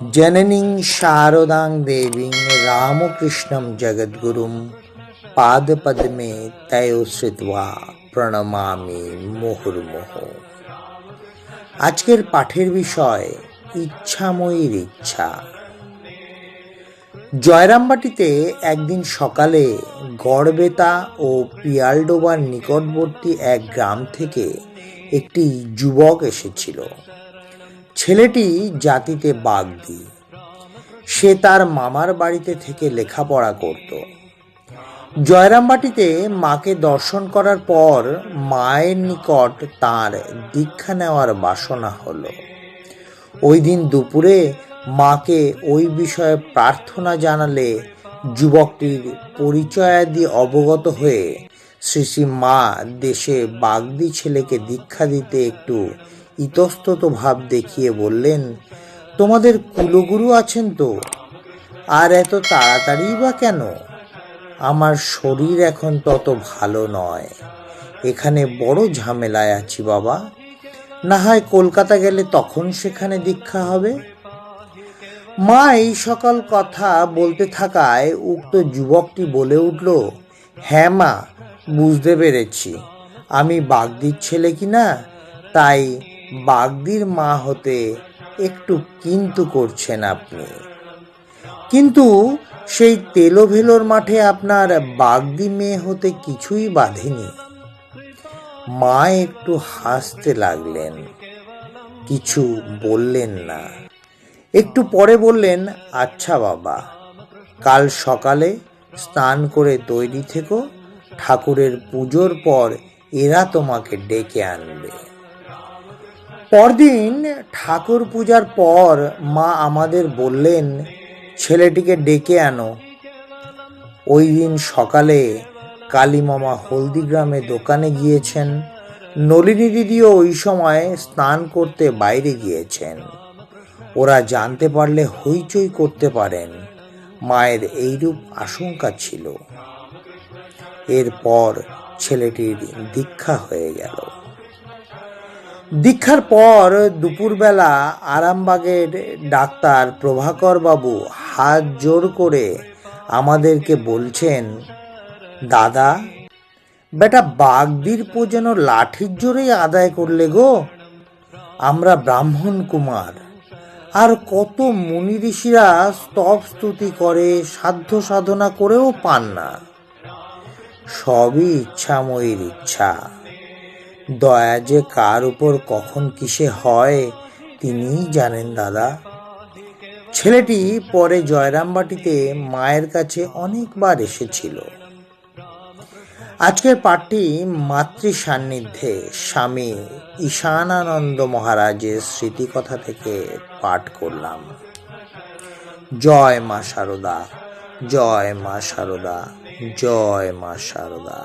জননীং শারদাং দেবীং রামকৃষ্ণম জগদ্গুরুম পাদপদ্মে তয় শ্রিত্বা প্রণমামি মুহুর্মুহ। আজকের পাঠের বিষয় ইচ্ছাময়ীর ইচ্ছা। জয়রামবাটিতে একদিন সকালে গড়বেতা ও পিয়ালডোবার নিকটবর্তী এক গ্রাম থেকে একটি যুবক এসেছিল। ছেলেটি জাতিতে বাগদি সে তার মামার বাড়িতে থেকে লেখাপড়া করত। জয়রামবাটিতে মাকে দর্শন করার পর মায়ের নিকট তার দীক্ষা নেওয়ার বাসনা হলো। ওই দিন দুপুরে মাকে ওই বিষয়ে প্রার্থনা জানালে যুবকটির পরিচয়াদি অবগত হয়ে শ্রী শ্রী মা দেশে বাগদি ছেলেকে দীক্ষা দিতে একটু ইতস্তত ভাব দেখিয়ে বললেন, তোমাদের কুলগুরু আছেন তো? আর এত তাড়াতাড়ি বা কেন? আমার শরীর এখন তত ভালো নয়। এখানে বড় ঝামেলায় আছি বাবা। না হয় কলকাতা গেলে তখন সেখানে দীক্ষা হবে? মা এই সকল কথা বলতে থাকায় উক্ত যুবকটি বলে উঠল হ্যাঁ মা, বুঝতে পেরেছি। আমি বাগদির ছেলে কি না? তাই বাগদির মা হতে একটু কিন্তু করছেন আপনি। কিন্তু সেই তেলোভেলোর মাঠে আপনার বাগদি মেয়ে হতে কিছুই বাঁধেনি। মা একটু হাসতে লাগলেন। কিছু বললেন না। একটু পরে বললেন আচ্ছা বাবা, কাল সকালে স্নান করে তৈরি থেকো, ঠাকুরের পুজোর পর এরা তোমাকে ডেকে আনবে। পরদিন ঠাকুর পূজার পর মা আমাদের বললেন, ছেলেটিকে ডেকে আনো। ওই দিন সকালে কালীমামা হলদিগ্রামে দোকানে গিয়েছেন। নলিনী দিদিও ওই সময় স্নান করতে বাইরে গিয়েছেন। ওরা জানতে পারলে হইচই করতে পারেন। মায়ের এইরূপ আশঙ্কা ছিল। এরপর ছেলেটির দীক্ষা হয়ে গেল। দীক্ষার পর দুপুরবেলা আরামবাগের ডাক্তার প্রভাকর বাবু হাত জোর করে আমাদেরকে বলছেন, দাদা, বেটা বাগদির যেন লাঠির জোরেই আদায় করলে গো। আমরা ব্রাহ্মণ কুমার। আর কত মুনি ঋষিরা স্তব স্তুতি করে, সাধ্য সাধনা করেও পান না। সবই ইচ্ছাময়ীর ইচ্ছা। দয়া যে কার উপর কখন কিসে হয়, তিনিই জানেন দাদা। ছেলেটি পরে জয়রামবাটিতে মায়ের কাছে অনেকবার এসেছিল। আজকের পাঠটি মাতৃ সান্নিধ্যে স্বামী ঈশানানন্দ মহারাজের স্মৃতিকথা থেকে পাঠ করলাম। জয় মা শারদা জয় মা শারদা জয় মা শারদা